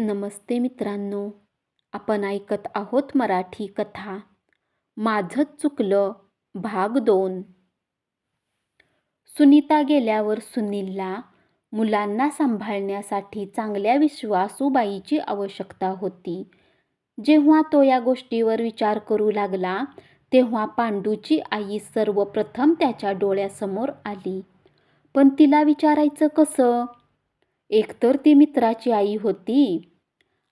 नमस्ते मित्रांनो आपण ऐकत आहोत मराठी कथा माझंच चुकलं भाग दोन. सुनीता गेल्यावर सुनीलला मुलांना सांभाळण्यासाठी चांगल्या विश्वासूबाईची आवश्यकता होती. जेव्हा तो या गोष्टीवर विचार करू लागला तेव्हा पांडूची आई सर्वप्रथम त्याच्या डोळ्यासमोर आली. पण तिला विचारायचं कसं? एकतर ती मित्राची आई होती.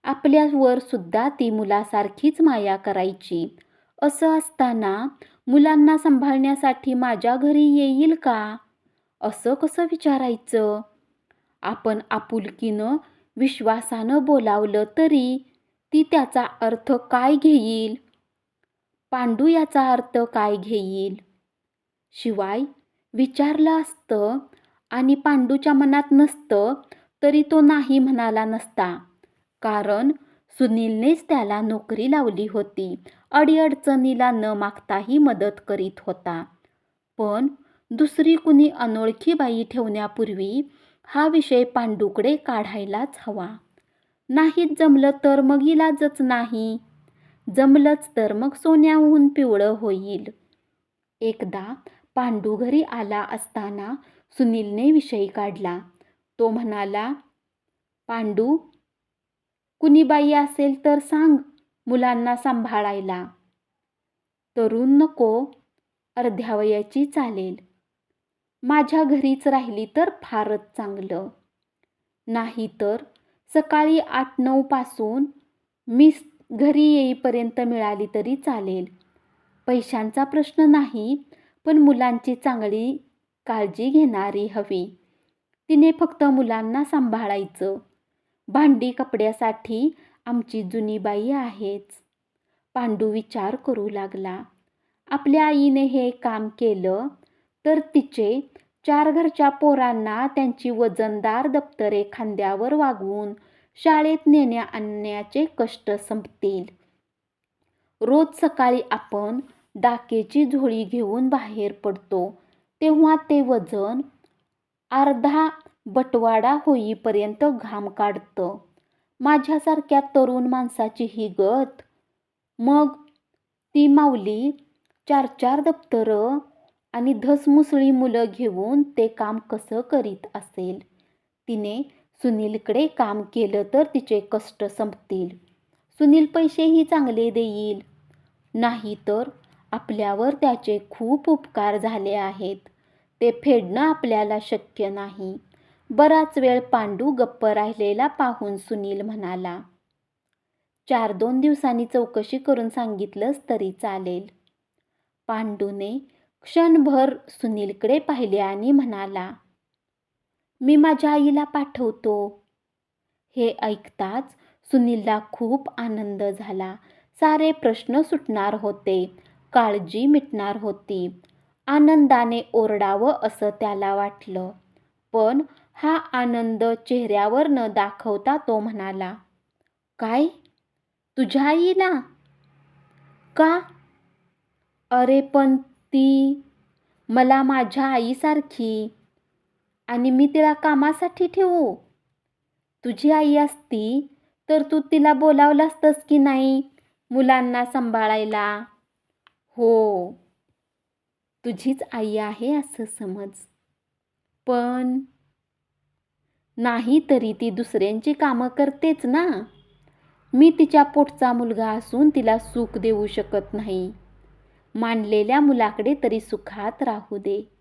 आपल्यावर सुद्धा ती मुलासारखीच माया करायची. असं असताना मुलांना सांभाळण्यासाठी माझ्या घरी येईल का? असं कसं विचारायचं? आपण आपुलकीनं विश्वासानं बोलावलं तरी ती त्याचा अर्थ काय घेईल? पांडू याचा अर्थ काय घेईल? शिवाय विचारलं असतं आणि पांडूच्या मनात नसतं तरी तो नाही म्हणाला नसता. कारण सुनीलनेच त्याला नोकरी लावली होती. अडीअडचणीला न मागताही मदत करीत होता. पण दुसरी कुणी अनोळखी बाई ठेवण्यापूर्वी हा विषय पांडूकडे काढायलाच हवा. नाहीच जमलं तर मग इलाजच नाही. जमलंच तर मग सोन्याहून पिवळं होईल. एकदा पांडू घरी आला असताना सुनीलने विषय काढला. तो म्हणाला पांडू कुणी बाई असेल तर सांग मुलांना सांभाळायला. तरुण नको अर्ध्या वयाची चालेल. माझ्या घरीच राहिली तर फारच चांगलं. नाही तर सकाळी आठ नऊपासून मी घरी येईपर्यंत मिळाली तरी चालेल. पैशांचा प्रश्न नाही पण मुलांची चांगली काळजी घेणारी हवी. तिने फक्त मुलांना सांभाळायचं. भांडी कपड्यासाठी आमची जुनी बाई आहेच. पांडू विचार करू लागला. आपल्या आईने हे काम केलं तर तिचे चार घरच्या पोरांना त्यांची वजनदार दप्तरे खांद्यावर वागवून शाळेत नेण्या आणण्याचे कष्ट संपतील. रोज सकाळी आपण डाकेची झोळी घेऊन बाहेर पडतो तेव्हा ते वजन अर्धा बटवाडा होईपर्यंत घाम काढतं. माझ्यासारख्या तरुण माणसाची ही गत. मग ती माऊली चार चार दप्तरं आणि धसमुसळी मुलं घेऊन ते काम कसं करीत असेल? तिने सुनीलकडे काम केलं तर तिचे कष्ट संपतील. सुनील पैसेही चांगले देईल. नाही तर आपल्यावर त्याचे खूप उपकार झाले आहेत. ते फेडणं आपल्याला शक्य नाही. बराच वेळ पांडू गप्प राहिलेला पाहून सुनील म्हणाला चार दोन दिवसांनी चौकशी करून सांगितलंच तरी चालेल. पांडूने क्षणभर सुनीलकडे पाहिले आणि म्हणाला मी माझ्या आईला पाठवतो. हे ऐकताच सुनीलला खूप आनंद झाला. सारे प्रश्न सुटणार होते. काळजी मिटणार होती. आनंदाने ओरडावं असं त्याला वाटलं. पण हा आनंद चेहऱ्यावर न दाखवता तो म्हणाला काय? तुझ्या आईला? का? अरे पण ती मला माझ्या आईसारखी आणि मी तिला कामासाठी ठेवू? तुझी आई असती तर तू तिला बोलावलं असतंस की नाही मुलांना सांभाळायला? हो. तुझीच आई आहे असं समज. पण नाही तरी ती दुसऱ्यांची कामं करतेच ना. मी तिच्या पोटचा मुलगा असून तिला सुख देऊ शकत नाही. मांडलेल्या मुलाकडे तरी सुखात राहू दे.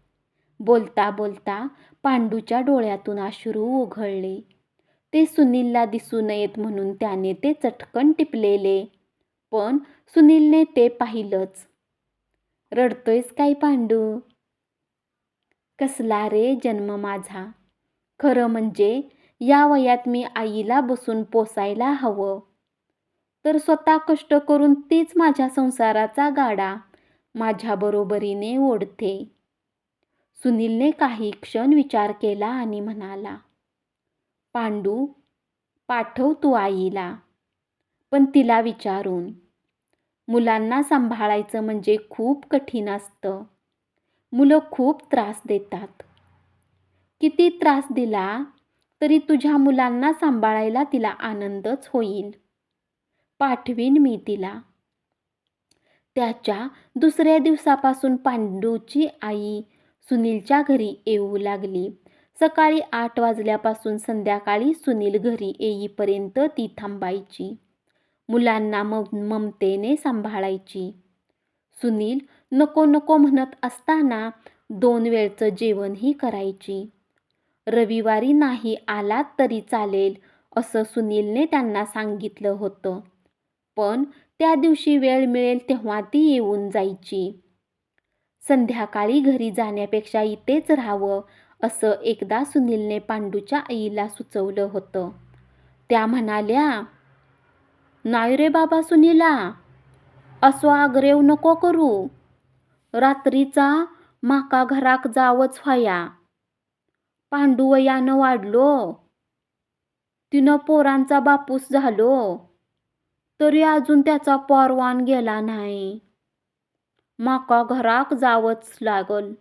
बोलता बोलता पांडूच्या डोळ्यातून अश्रू ओघळले. ते सुनीलला दिसू नयेत म्हणून त्याने ते चटकन टिपलेले. पण सुनीलने ते पाहिलंच. रडतोयस काय पांडू? कसला रे जन्म माझा? खरं म्हणजे या वयात मी आईला बसून पोसायला हवं. तर स्वतः कष्ट करून तीच माझ्या संसाराचा गाडा माझ्या बरोबरीने ओढते. सुनीलने काही क्षण विचार केला आणि म्हणाला पांडू पाठव तू आईला पण तिला विचारून. मुलांना सांभाळायचं म्हणजे खूप कठीण असतं. मुलं खूप त्रास देतात. किती त्रास दिला तरी तुझ्या मुलांना सांभाळायला तिला आनंदच होईल. पाठवीन मी तिला. त्याच्या दुसऱ्या दिवसापासून पांडूची आई सुनीलच्या घरी येऊ लागली. सकाळी आठ वाजल्यापासून संध्याकाळी सुनील घरी येईपर्यंत ती थांबायची. मुलांना मम ममतेने सांभाळायची. सुनील नको नको म्हणत असताना दोन वेळचं जेवणही करायची. रविवारी नाही आलात तरी चालेल असं सुनीलने त्यांना सांगितलं होतं. पण त्या दिवशी वेळ मिळेल तेव्हा ती येऊन जायची. संध्याकाळी घरी जाण्यापेक्षा इथेच राहावं असं एकदा सुनीलने पांडूच्या आईला सुचवलं होतं. त्या म्हणाल्या नाही रे बाबा सुनीला असो आग्रेव नको करू. रात्रीचा माका घराक जावच व्हाया. पांडुवयानं वाढलो. तिनं पोरांचा बापूस झालो. तरी अजून त्याचा परवान गेला नाही. माका घराक जावंच लागल.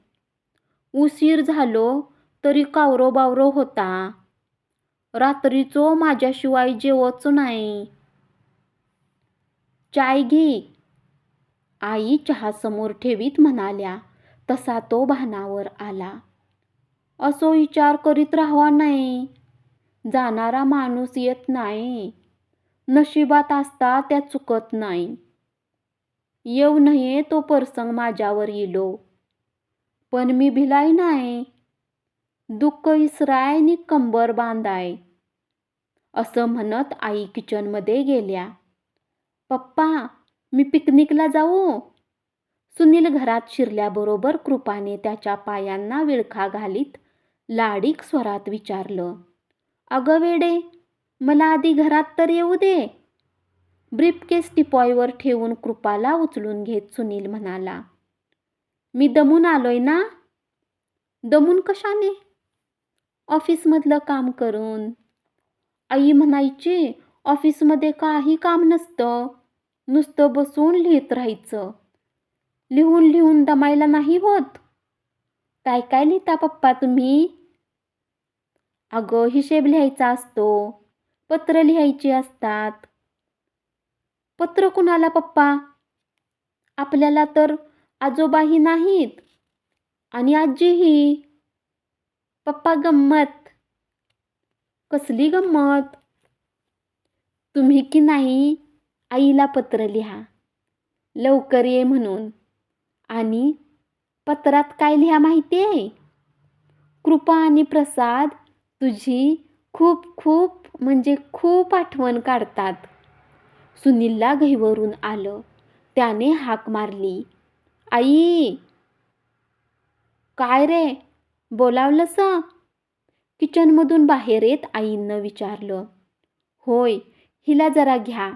उशीर झालो तरी कावरो बावरो होता. रात्रीचो माझ्याशिवाय जेवच नाही. चाय घे. आई चहासमोर ठेवीत म्हणाल्या तसा तो भानावर आला. असो विचार करीत राहावा नाही. जाणारा माणूस येत नाही. नशिबात असता त्या चुकत नाही. येऊ नये तो प्रसंग माझ्यावर येलो पण मी भिलाई नाही. दुःख इसराय आणि कंबर बांधाय. असं म्हणत आई किचनमध्ये गेल्या. पप्पा मी पिकनिकला जाऊ. सुनील घरात शिरल्याबरोबर कृपाने त्याच्या पायांना विळखा घालीत लाडीक स्वरात विचारलं अगं वेडे मला आधी घरात तर येऊ दे. ब्रीफकेस टिपॉयवर ठेवून कृपाला उचलून घेत सुनील म्हणाला मी दमून आलोय ना? दमून कशाने? ऑफिसमधलं काम करून. आई म्हणायची ऑफिसमध्ये काही काम नसतं. नुसतं बसून लिहित राहायचं. लिहून लिहून दमायला नाही होत. काय काय लिहिता पप्पा तुम्ही? अगं हिशेब लिहायचा असतो. पत्र लिहायची असतात. पत्र कुणाला पप्पा? आपल्याला तर आजोबाही नाहीत. आणि आजीही. पप्पा गंमत. कसली गंमत? तुम्ही की नाही? आईला पत्र लिहा. लवकर ये म्हणून. आणि पत्रात काय लिहा माहिती आहे? कृपा आणि प्रसाद तुझी खूप खूप म्हणजे खूप आठवण काढतात. सुनीलला घहीवरून आलं. त्याने हाक मारली. आई! काय रे? बोलावलंस? किचनमधून बाहेर येत आईनं विचारलं. होय हिला जरा घ्या.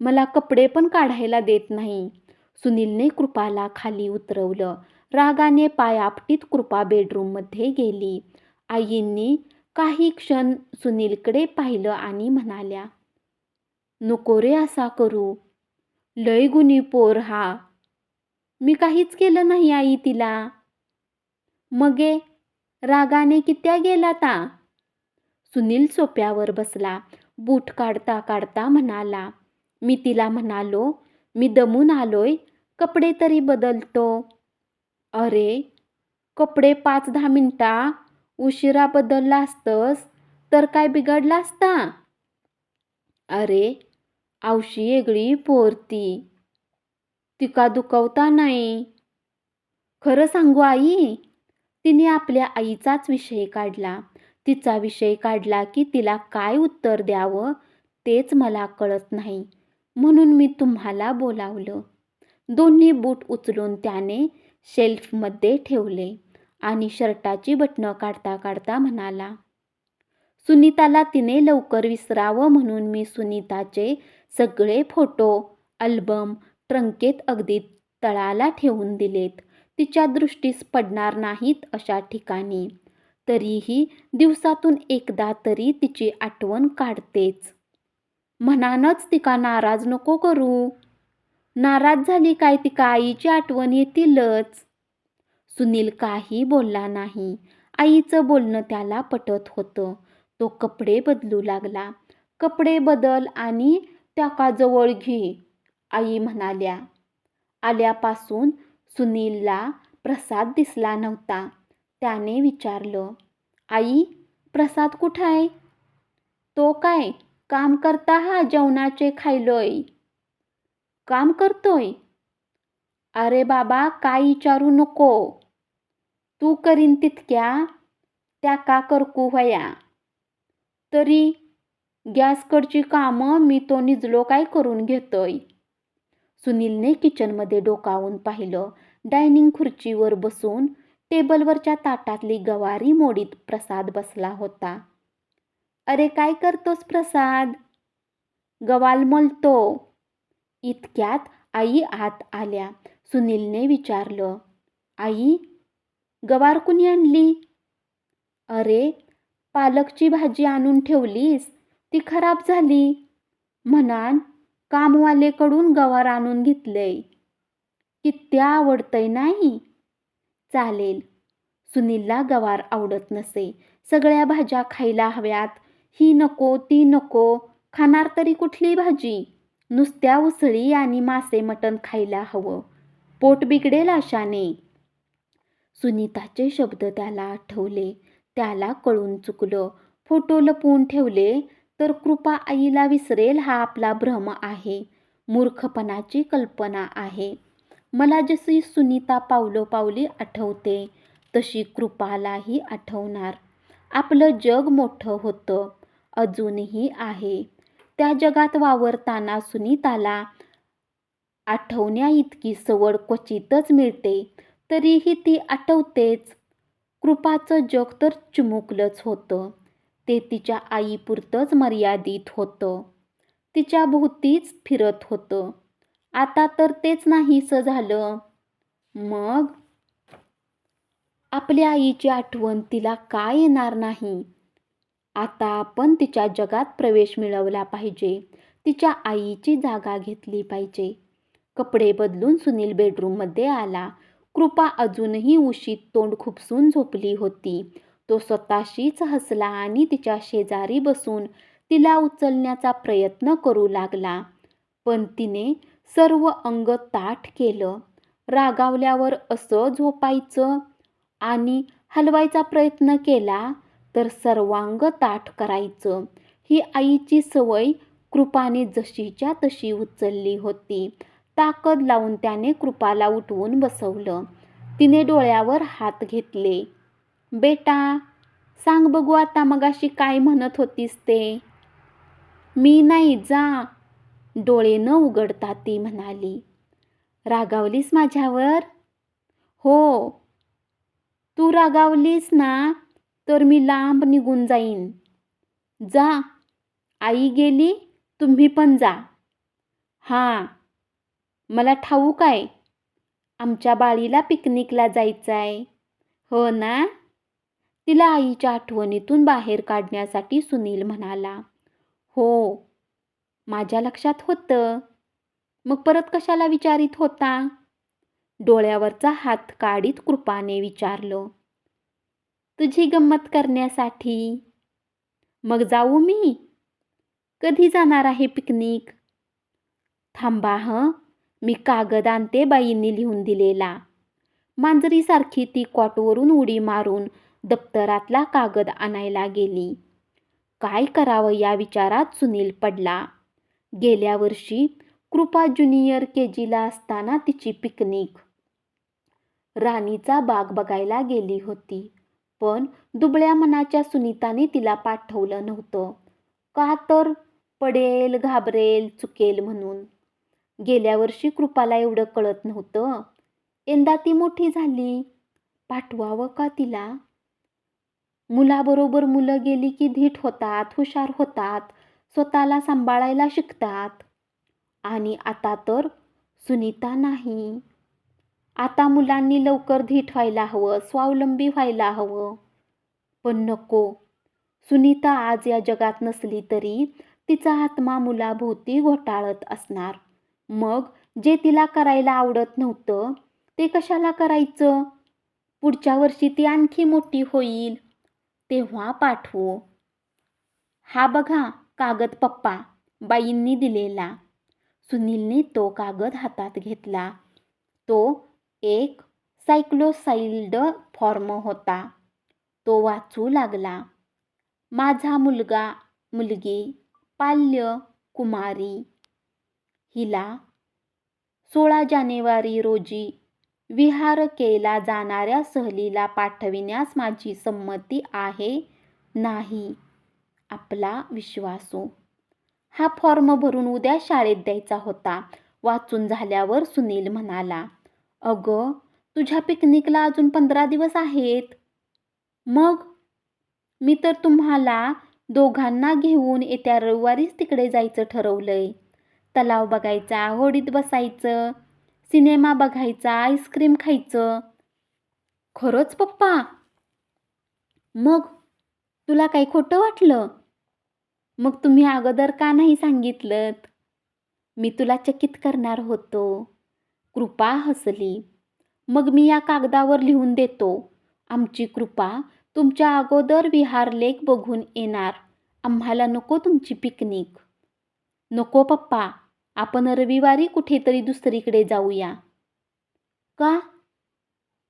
मला कपडे पण काढायला देत नाही. सुनीलने कृपाला खाली उतरवलं. रागाने पाय आपटीत कृपा बेडरूममध्ये गेली. आईंनी काही क्षण सुनीलकडे पाहिलं आणि म्हणाल्या नको रे असा करू. लय गुणी पोर हा. मी काहीच केलं नाही आई तिला. मगे रागाने कित्या गेला ता सुनील सोप्यावर बसला. बूट काढता काढता म्हणाला मी तिला म्हणालो मी दमून आलोय कपडे तरी बदलतो. अरे कपडे पाच दहा मिनटा उशिरा बदलला असतंस तर काय बिघडला असता अरे आवशी वेगळी पोरती तिका दुखवता नाही. खरं सांगू आई? तिने आपल्या आईचाच विषय काढला. तिचा विषय काढला की तिला काय उत्तर द्यावं तेच मला कळत नाही. म्हणून मी तुम्हाला बोलावलं. दोन्ही बूट उचलून त्याने शेल्फमध्ये ठेवले आणि शर्टाची बटणं काढता काढता म्हणाला सुनीताला तिने लवकर विसरावं म्हणून मी सुनीताचे सगळे फोटो अल्बम ट्रंकेत अगदी तळाला ठेवून दिलेत. तिच्या दृष्टीस पडणार नाहीत अशा ठिकाणी. तरीही दिवसातून एकदा तरी तिची आठवण काढतेच. म्हणानच तिका नाराज नको करू. नाराज झाली काय तिका आईची आठवण येतीलच. सुनील काही बोलला नाही. आईचं बोलणं त्याला पटत होतं. तो कपडे बदलू लागला. कपडे बदल आणि त्याका जवळ घे आई म्हणाल्या. आल्यापासून सुनीलला प्रसाद दिसला नव्हता. त्याने विचारलं आई प्रसाद कुठं आहे? तो काय काम करता हा जेवणाचे खायलोय? काम करतोय? अरे बाबा काय विचारू नको. तू करीन तितक्या त्या का करकू व्हया तरी गॅसकडची कामं मी तो निजलो काय करून घेतोय? सुनीलने किचनमध्ये डोकावून पाहिलं डायनिंग खुर्चीवर बसून टेबलवरच्या ताटातली गवारी मोडीत प्रसाद बसला होता. अरे काय करतोस प्रसाद? गवाल मलतो. इतक्यात आई आत आल्या. सुनीलने विचारलं आई गवार कुणी आणली? अरे पालकची भाजी आणून ठेवलीस ती खराब झाली. म्हणान कामवालेकडून गवार आणून घेतलंय. किती आवडतंय नाही? चालेल. सुनीलला गवार आवडत नसे. सगळ्या भाज्या खायला हव्यात. ही नको ती नको. खाणार तरी कुठली भाजी? नुसत्या उसळी आणि मासे मटण खायला हवं. पोट बिघडेल अशाने सुनीताचे शब्द त्याला आठवले. त्याला कळून चुकलं. फोटो लपवून ठेवले तर कृपा आईला विसरेल हा आपला भ्रम आहे. मूर्खपणाची कल्पना आहे. मला जशी सुनीता पावलोपावली आठवते तशी कृपालाही आठवणार. आपलं जग मोठं होतं अजूनही आहे. त्या जगात वावरताना सुनीताला आठवण्या इतकी सवड क्वचितच मिळते तरीही ती आठवतेच. कृपाचं जग तर चिमुकलंच होतं ते तिच्या आईपुरतंच मर्यादित होतं. तिच्या भोवतीच फिरत होतं. आता तर तेच नाहीसं झालं. मग? आपल्या आईची आठवण तिला काय येणार नाही. आता आपण तिच्या जगात प्रवेश मिळवला पाहिजे. तिच्या आईची जागा घेतली पाहिजे. कपडे बदलून सुनील बेडरूममध्ये आला. कृपा अजूनही उशीत तोंड खुपसून झोपली होती. तो स्वतःशीच हसला आणि तिच्या शेजारी बसून तिला उचलण्याचा प्रयत्न करू लागला. पण तिने सर्व अंग ताठ केलं. रागावल्यावर असं झोपायचं आणि हलवायचा प्रयत्न केला तर सर्वांग ताठ करायचं. ही आईची सवय कृपाने जशीच्या तशी उचलली होती. ताकद लावून त्याने कृपाला उठवून बसवलं. तिने डोळ्यावर हात घेतले. बेटा सांग बघू आता मगाशी काय म्हणत होतीस ते. मी नाही जा. डोळे न उघडता ती म्हणाली रागावलीस माझ्यावर? हो. तू रागावलीस ना तर मी लांब निघून जाईन. जा. आई गेली तुम्ही पण जा. हां. मला ठाऊक आहे आमच्या बाळीला पिकनिकला जायचं आहे हो ना? तिला आईच्या आठवणीतून बाहेर काढण्यासाठी सुनील म्हणाला हो. माझ्या लक्षात होतं. मग परत कशाला विचारित होता? डोळ्यावरचा हात काढीत कृपाने विचारलं. तुझी गंमत करण्यासाठी. मग जाऊ मी? कधी जाणार आहे पिकनिक? थांबा हं. मी कागद आणते बाईंनी लिहून दिलेला. मांजरीसारखी ती कॉटवरून उडी मारून दप्तरातला कागद आणायला गेली. काय करावं या विचारात सुनील पडला. गेल्या वर्षी कृपा ज्युनियर के जीला असताना तिची पिकनिक. राणीचा बाग बघायला गेली होती पण दुबळ्या मनाच्या सुनीताने तिला पाठवलं नव्हतं. का तर? पडेल घाबरेल चुकेल म्हणून. गेल्या वर्षी कृपाला एवढं कळत नव्हतं. यंदा ती मोठी झाली. पाठवावं का तिला? मुलाबरोबर मुलं गेली की धीट होतात हुशार होतात. स्वतःला सांभाळायला शिकतात. आणि आता तर सुनीता नाही. आता मुलांनी लवकर धीट व्हायला हवं स्वावलंबी व्हायला हवं. पण नको. सुनीता आज या जगात नसली तरी तिचा आत्मा मुलाभोवती घोटाळत असणार. मग जे तिला करायला आवडत नव्हतं ते कशाला करायचं? पुढच्या वर्षी ती आणखी मोठी होईल. तेव्हा पाठवू. हा बघा कागद पप्पा बाईंनी दिलेला. सुनीलने तो कागद हातात घेतला. तो एक सायक्लोसाइल्ड फॉर्म होता. तो वाचू लागला. माझा मुलगा मुलगी पाल्य कुमारी. हिला सोळा जानेवारी रोजी विहार केला जाणाऱ्या सहलीला पाठविण्यास माझी संमती आहे? नाही. आपला विश्वासू. हा फॉर्म भरून उद्या शाळेत द्यायचा होता वाचून झाल्यावर सुनील म्हणाला अगं तुझ्या पिकनिकला अजून पंधरा दिवस आहेत. मग? मी तर तुम्हाला दोघांना घेऊन येत्या रविवारीच तिकडे जायचं ठरवलंय. तलाव बघायचा होडीत बसायचं सिनेमा बघायचा आईस्क्रीम खायचं. खरंच पप्पा. मग? तुला काही खोटं वाटलं? मग तुम्ही अगोदर का नाही सांगितलं मी तुला चकित करणार होतो. कृपा हसली. मग मी या कागदावर लिहून देतो. आमची कृपा तुमच्या अगोदर विहार लेख बघून येणार. आम्हाला नको तुमची पिकनिक. नको पप्पा आपण रविवारी कुठेतरी दुसरीकडे जाऊया. का?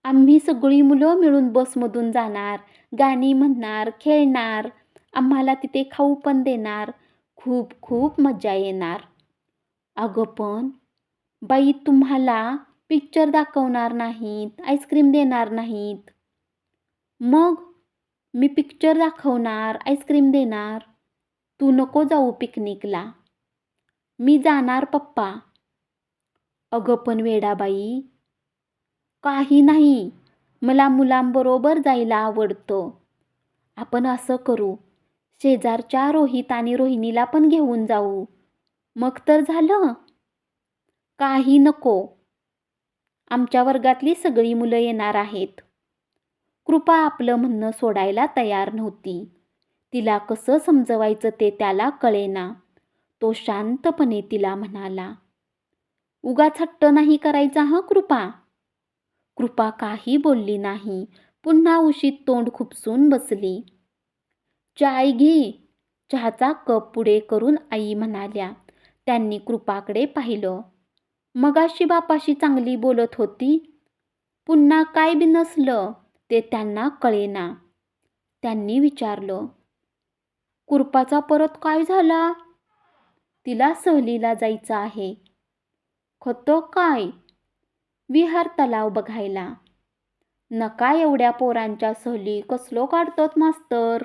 आम्ही सगळी मुलं मिळून बसमधून जाणार गाणी म्हणणार खेळणार आम्हाला तिथे खाऊ पण देणार. खूप खूप मजा येणार. अगं पण बाई तुम्हाला पिक्चर दाखवणार नाहीत आईस्क्रीम देणार नाहीत. मग मी पिक्चर दाखवणार आईस्क्रीम देणार? तू नको जाऊ पिकनिकला मी जाणार पप्पा. अगं पण वेडाबाई काही नाही. मला मुलांबरोबर जायला आवडतं. आपण असं करू. शेजारच्या रोहित आणि रोहिणीला पण घेऊन जाऊ. मग तर झालं. काही नको. आमच्या वर्गातली सगळी मुलं येणार आहेत. कृपा आपलं म्हणणं सोडायला तयार नव्हती. तिला कसं समजवायचं ते त्याला कळेना. तो शांतपणे तिला म्हणाला उगाच हट्ट नाही करायचा हं कृपा? कृपा काही बोलली नाही. पुन्हा उशीत तोंड खुपसून बसली. चाय घे. चहाचा कप पुढे करून आई म्हणाल्या त्यांनी कृपाकडे पाहिलं. मगाशी बापाशी चांगली बोलत होती. पुन्हा काय बी नसलं ते त्यांना कळेना. त्यांनी विचारलं कृपाचा परत काय झाला? तिला सहलीला जायचं आहे. खतं काय? विहार तलाव बघायला. नका एवढ्या पोरांच्या सहली कसलो काढतात मास्तर.